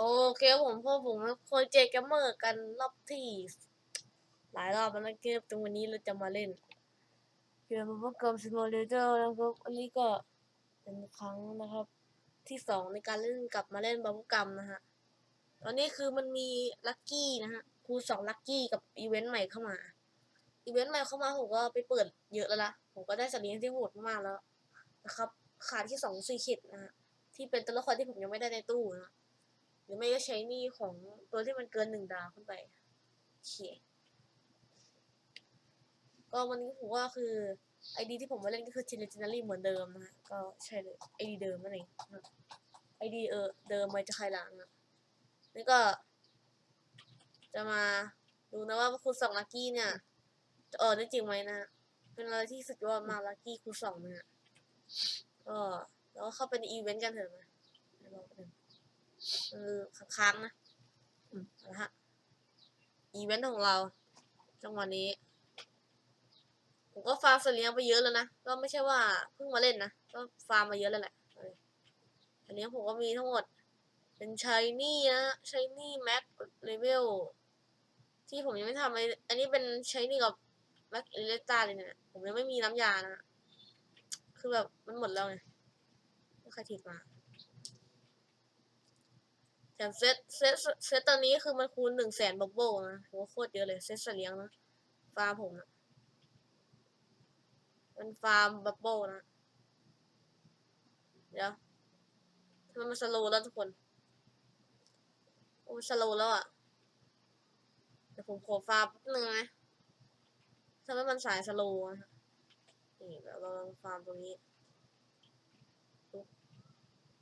โอเคครับผมพวกผมโคเจกมเมอร์กันรอบที่ หลายรอบแล้วนะครับตรงวันนี้เราจะมาเล่นเกมพวกเกมซิมูเลเตอร์นะครับอันนี้ก็เป็นครั้งนะครับ ที่สองในการเล่นกลับมาเล่นบับกรรมนะฮะตอนนี้คือมันมีลัคกี้นะฮะคูสองลัคกี้กับอีเวนต์ใหม่เข้ามาอีเวนต์ใหม่เข้ามาผมก็ไปเปิดเยอะแล้วละผมก็ได้สัตว์เลี้ยงที่โหดมากแล้วนะครับขาดที่สองซีคิดนะฮะที่เป็นตัวละครที่ผมยังไม่ได้ในตู้นะ หรือไม่ก็ใช้หนี่ของตัวที่มันเกินหนึ่งดาวขึ้นไปโอเคก็วันนี้ผมว่าคือไอดีที่ผมมาเล่นก็คือ Legendary เหมือนเดิมนะฮะก็ใช่เลยไอดีเดิมนั่นเองไอดีเออเดิมไม่จะใครหลังนะนี่ก็ จะมาดูนะว่าคูณสองลัคกี้เนี่ยจะออกได้จริงไหมนะ เป็นอะไรที่สุดยอดมากลัคกี้คูณสองเนี่ยก็แล้วก็เข้าไปในอีเวนต์กันเถอะนะเดี๋ยวรอแป๊บนึง เออค้างๆนะอืมเอาละฮะอีเวนต์ของเราจังหวะนี้ ผมก็ฟาร์มสัตว์เลี้ยงไปเยอะแล้วนะ ก็ไม่ใช่ว่าเพิ่งมาเล่นนะ ก็ฟาร์มมาเยอะแล้วแหละอันนี้ผมก็มีทั้งหมด เป็นชายนี่นะชายนี่แม็กเลเวลที่ผมยังไม่ทำอ้อันนี้เป็นชายนี่กับแม็กเลต้าเลยเนี่ย ผมยังไม่มีน้ำยานะ คือแบบมันหมดแล้วไงไม่ใครถิดมา แถมเซตเซตเซตตอนนี้คือมันคูณหนึ่งแสนบับเบิ้ลนะโหโคตรเยอะเลย เซตสเลี้ยงนะฟาร์มผมนะมันฟาร์มบับเบิ้ลนะ เดี๋ยวทำไมมันสโลว์แล้วทุกคน โอ้สโลว์แล้วอะเดี๋ยวผมขอฟาร์มแป๊บนึงนะทำให้มันสายสโลว์นะนี่เดี๋ยวเราลองฟาร์มตรงนี้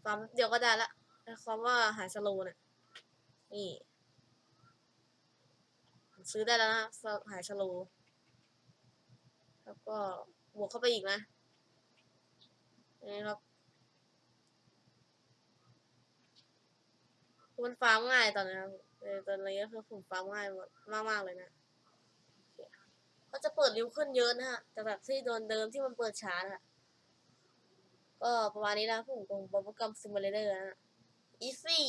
ฟาร์มเดียวก็ได้ละ แต่ความว่าหายสโลว์เนี่ยนี่ซื้อได้แล้วนะหายสโลแล้วก็บวกเข้าไปอีกนะนี่ครับมันฟาร์มง่ายตอนนี้ครับเออตอนนี้ก็คือผมฟาร์มง่ายหมดมากเลยนะก็จะเปิดเร็วขึ้นเยอะนะฮะจากแบบที่โดนเดิมที่มันเปิดช้านะก็ประมาณนี้นะผมของบอมกรรมซิมูเลเตอร์นะ อีซี่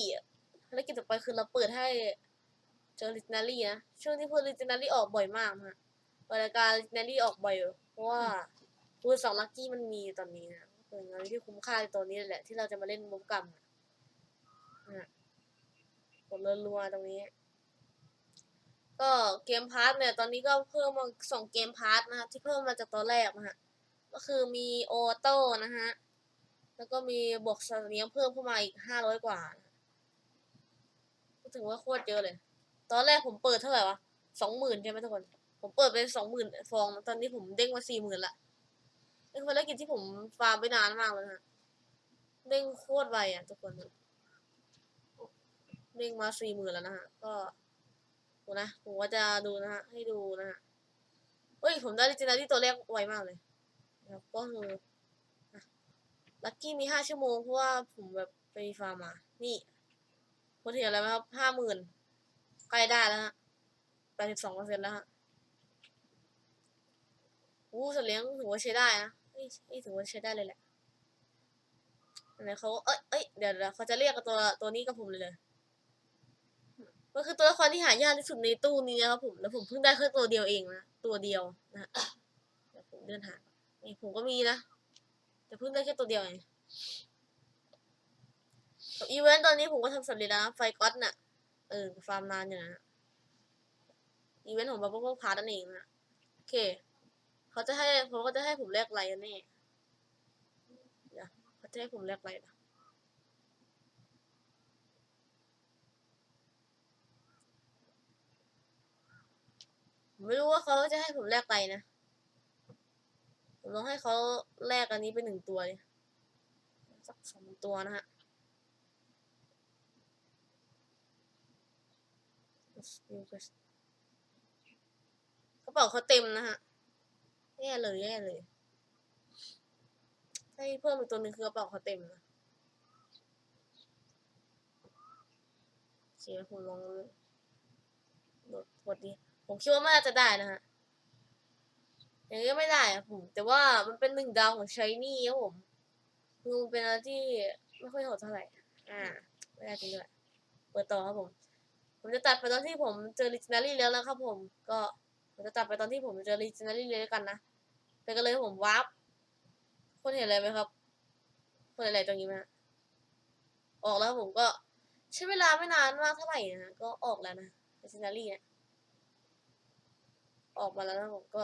ภารกิจต่อไปคือเราเปิดให้เจอลิจนารีนะ ช่วงที่พูดลิจนารีออกบ่อยมากนะฮะราการลิจนารีออกบ่อยเพราะว่าพูดสองลัคกี้มันมีตอนนี้นะเป็นอะไรที่คุ้มค่าในตัวนี้แหละ ที่เราจะมาเล่นมุกกรรมนะฮะกดรัวตรงนี้ ก็เกมพาร์ทเนี่ย ตอนนี้ก็เพิ่มมาสองเกมพาร์ทนะฮะที่เพิ่มมาจากตอนแรกนะฮะก็คือมีโอโต้นะฮะ แล้วก็มีบวกสัตว์เลี้ยงเพิ่มเข้ามาอีกห้าร้อยกว่าก็ถือว่าโคตรเยอะเลย ตอนแรกผมเปิดเท่าไหร่วะสองหมื่นใช่ไหมทุกคน ผมเปิดไปสองหมื่นฟอง ตอนนี้ผมเด้งมาสี่หมื่นละเป็นภารกิจที่ผมฟาร์มไปนานมากเลยฮะเด้งโคตรไวอะทุกคน เด้งมาสี่หมื่นแล้วนะฮะ ก็ดูนะ ผมก็จะดูนะฮะ ให้ดูนะฮะเฮ้ย ผมได้ลิจินาที่ตัวแรกไวมากเลยนะครับก็คือ ลักกี้มีห้าชั่วโมงเพราะว่าผมแบบไปฟาร์มมา นี่คนเห็นอะไรไหมครับห้าหมื่นใกล้ได้แล้วฮะแปดสิบสองเปอร์เซ็นต์แล้วฮะอู้สัตว์เลี้ยงถือว่าใช้ได้นะเฮ้ยถือว่าใช้ได้เลยแหละอันเขาเอ้ยเอ้ยเดี๋ยวเดี๋ยวเขาจะเรียกตัวตัวนี้กับผมเลยเลยก็คือตัวละครที่หายากที่สุดในตู้นี้นะครับผม แล้วผมเพิ่งได้แค่ตัวเดียวเองนะ ตัวเดียวนะฮะเดี๋ยวผมเดินหานี่ผมก็มีนะ แต่เพิ่งได้แค่ตัวเดียวเองกับอีเวนต์ตอนนี้ผมก็ทำสำเร็จแล้วไฟก๊อตน่ะ เออฟาร์มนานอยู่นะอีเวนต์ของบับเบิ้ลพาร์ตนั่นเองนะโอเค เขาจะให้เขาก็จะให้ผมแลกไลน์กันแน่เดี๋ยวเขาจะให้ผมแลกไลน์นะผมไม่รู้ว่าเขาจะให้ผมแลกไลน์นะ ผมต้องให้เขาแลกอันนี้เป็นหนึ่งตัวเลยสักสองตัวนะฮะกระเป๋าเขาเต็มนะฮะแย่เลยแย่เลยให้เพิ่มอีกตัวหนึ่งคือกระเป๋าเขาเต็มนะโอเคผมลองโดดกดดิผมคิดว่ามันน่าจะได้นะฮะ อย่างนี้ไม่ได้อะผม แต่ว่ามันเป็นหนึ่งดาวของชายนี่ครับผมคือมันเป็นอะไรที่ไม่ค่อยโหดเท่าไหร่ อ่า ไม่ได้จริงด้วยกปิดต่อครับผม ผมจะตัดไปตอนที่ผมเจอ legendary แล้วนะครับผม ก็ผมจะตัดไปตอนที่ผมเจอ legendary เลยด้วกันนะ ไปกันเลยผมวาร์ปคนเห็นอะไรไหมครับคนเห็นอะไรตรงนี้ไหมออกแล้วผมก็ใช้เวลาไม่นานมากเท่าไหร่นะ ก็ออกแล้วนะ legendary เนี่ยออกมาแล้วนะผมก็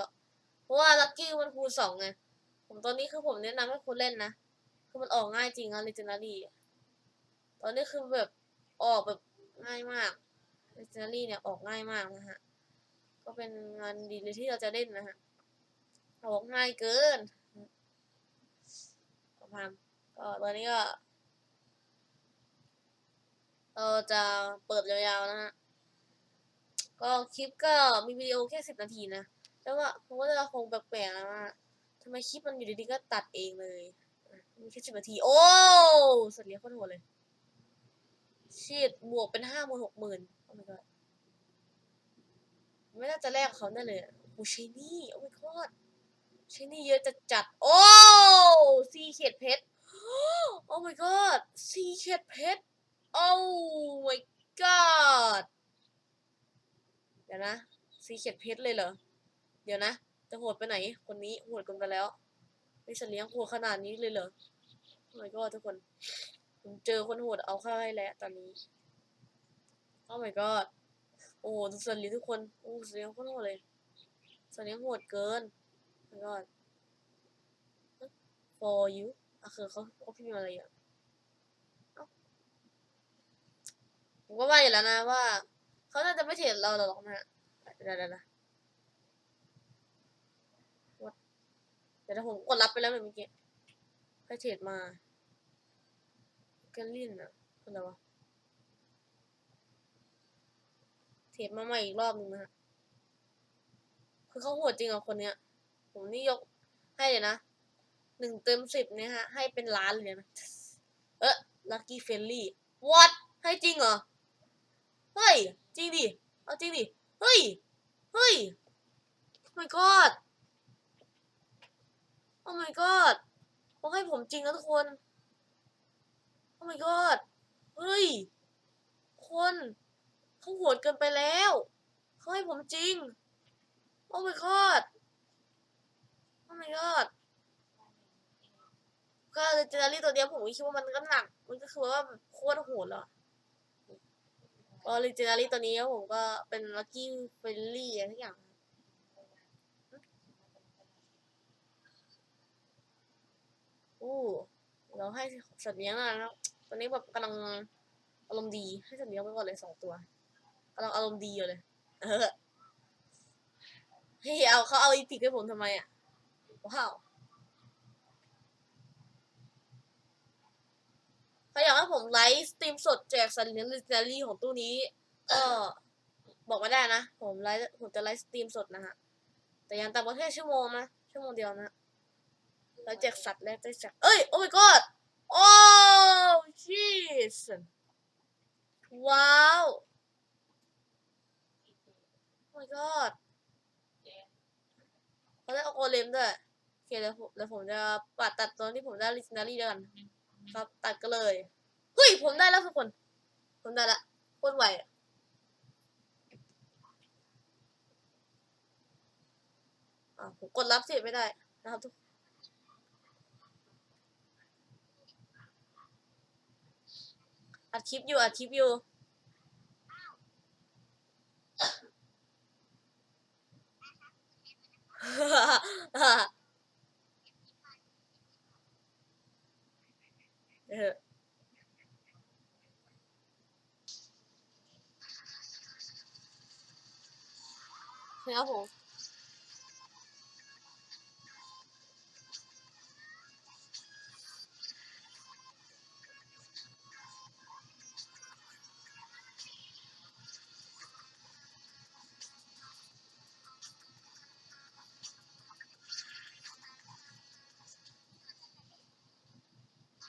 เพราะว่าลัคกี้มันคูณสองไง ผมตอนนี้คือผมแนะนำให้คุณเล่นนะ คือมันออกง่ายจริงอะ legendary อะตอนนี้คือแบบออกแบบง่ายมาก legendary เนี่ยออกง่ายมากนะฮะ ก็เป็นงานดีเลยที่เราจะเล่นนะฮะ ออกง่ายเกินประมาณก็ตอนนี้ก็เราจะเปิดยาวๆนะฮะ ก็คลิปก็มีวิดีโอแค่สิบนาทีนะ แล้วก็ผมก็จะคงแปลกๆนะว่าทำไมคลิปมันอยู่ดีๆก็ตัดเองเลยมีแค่สิบนาที โอ้สัตว์เลี้ยงโคตรโหดเลยชีดบวกเป็นห้าหมื่นหกหมื่นโอ้ my god ไม่น่าจะแลกเขาแน่เลยโอ้ชนี่โอ้ my god ชนี่เยอะจะจัด โอ้ซีเขียดเพชรโอ้ my god ซีเขียดเพชรโอ้ my god เดี๋ยวนะซีเขียดเพชรเลยเหรอ เดี๋ยวนะ จะโหดไปไหน คนนี้โหดกันไปแล้วไม่ฉันเลี้ยงโหดขนาดนี้เลยเหรอโอ้ my god ทุกคนผมเจอคนโหดเอาเข้าให้แล้วตอนนี้โอ้ my god โอ้โหดูสัตว์เลี้ยงทุกคนโอ้สัตว์เลี้ยงโคตรโหดเลยสัตว์เลี้ยงโหดเกินโอ้ my god for you อะคือเขาเขาพิมพ์อะไรอะเอ้ผมก็ว่าอยู่แล้วนะว่า เขาน่าจะไม่เทรดเราหรอกนะฮะเดี๋ยวเดี๋ยวเดี๋ยว What? เดี๋ยวผมกดรับไปแล้วเมื่อกี้ใครเทรดมาแกลลินอะคนอะไรวะเทปมาใหม่อีกรอบหนึงนะฮะคือเขาโหดจริงอะคนเนี้ย ผมนี่ยกให้เลยนะหนึ่งเต็มสิบเนี่ยฮะ ให้เป็นล้านเลยนะ เอ๊ะลัคกี้เฟลลี่ what ให้จริงเหรอ เฮ้ย จริงดิ เอาจริงดิ เฮ้ย เฮ้ย my god oh my god เขาให้ผมจริงนะทุกคน oh my god เฮ้ย คนเขาโหดเกินไปแล้ว เขาให้ผมจริง โอ้ my god โอ้ my god ก็เลยเจอรี่ตัวเดียวผมคิดว่ามันก็หนัก มันก็คือว่าโคตรโหดแล้วอะก็เลเจนารีตัวนี้ผมก็เป็นลัคกี้เฟลลี่อะไรทุกอย่าง อู้ เราให้สัตว์เลี้ยงแล้วตอนนี้แบบกำลังอารมณ์ดีให้สัตว์เลี้ยงไปก่อนเลยสองตัวกำลังอารมณ์ดีอยู่เลย เออเฮ้ยเอาเขาเอาอีพิกให้ผมทำไมอะว้าวใครอยากให้ผมไลฟ์สตรีมสดแจกสัตว์เลี้ยงลิเจอรี่ของตู้นี้ก็บอกมาได้นะ ผมไลฟ์ผมจะไลฟ์สตรีมสดนะฮะแต่ยังต่างประเทศชั่วโมงนะชั่วโมงเดียวนะ แล้วแจกสัตว์แล้วแจกเอ้ย โอ้ my god โอ้ jeez ว้าวโอ้ my god เขาได้เอาโกเลมด้วยโอเคแล้วผมแล้วผมจะปัดตัดตอนที่ผมได้ลิ g นารีด้วยกัน ครับตัดก็เลย เฮ้ย ผมได้แล้วทุกคน ผมได้ละโคตรไวอะอะผมกดรับสิไม่ได้นะครับทุก อัดคลิปอยู่อัดคลิปอยู่ เออครับผม